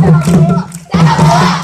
加五加五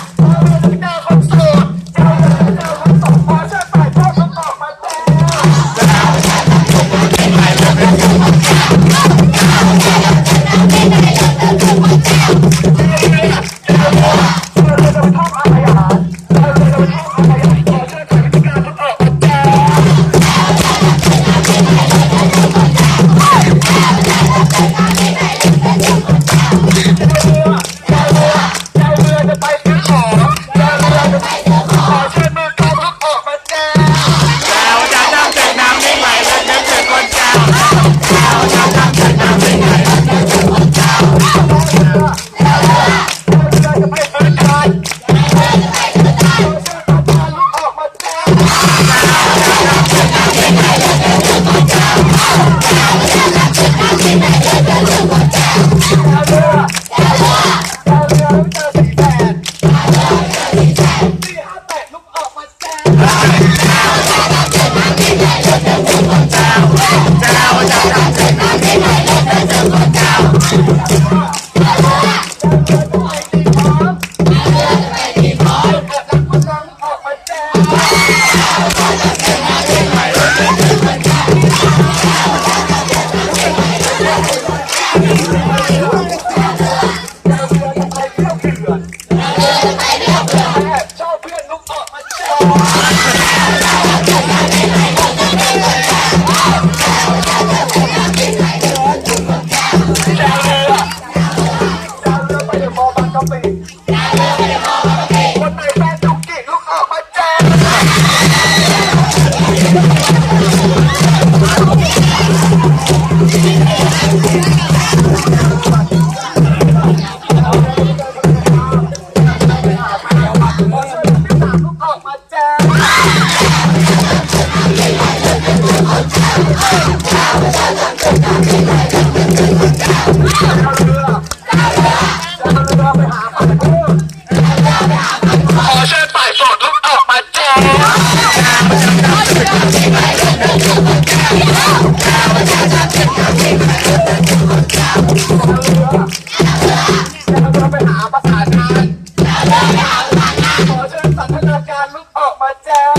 ช ปีคนไหนแฟนจุกิลุกออกมาแจอ ขอเชิญฝ่ายสดลุกออกมาเจ๊ขอเชิญสันทนาการลุกออกมาแจ๊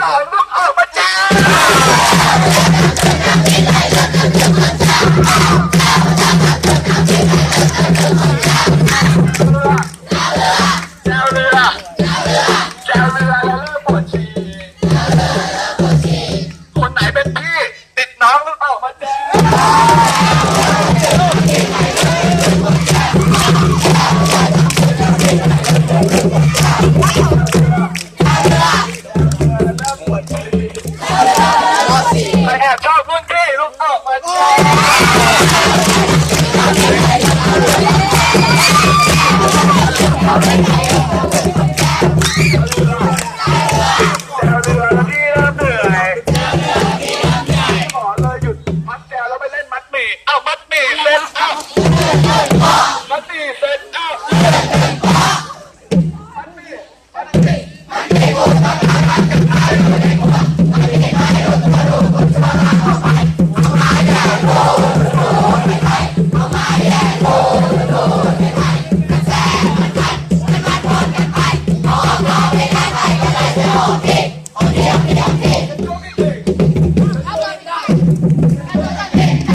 สอนลูกออกมาจ้า I'll take.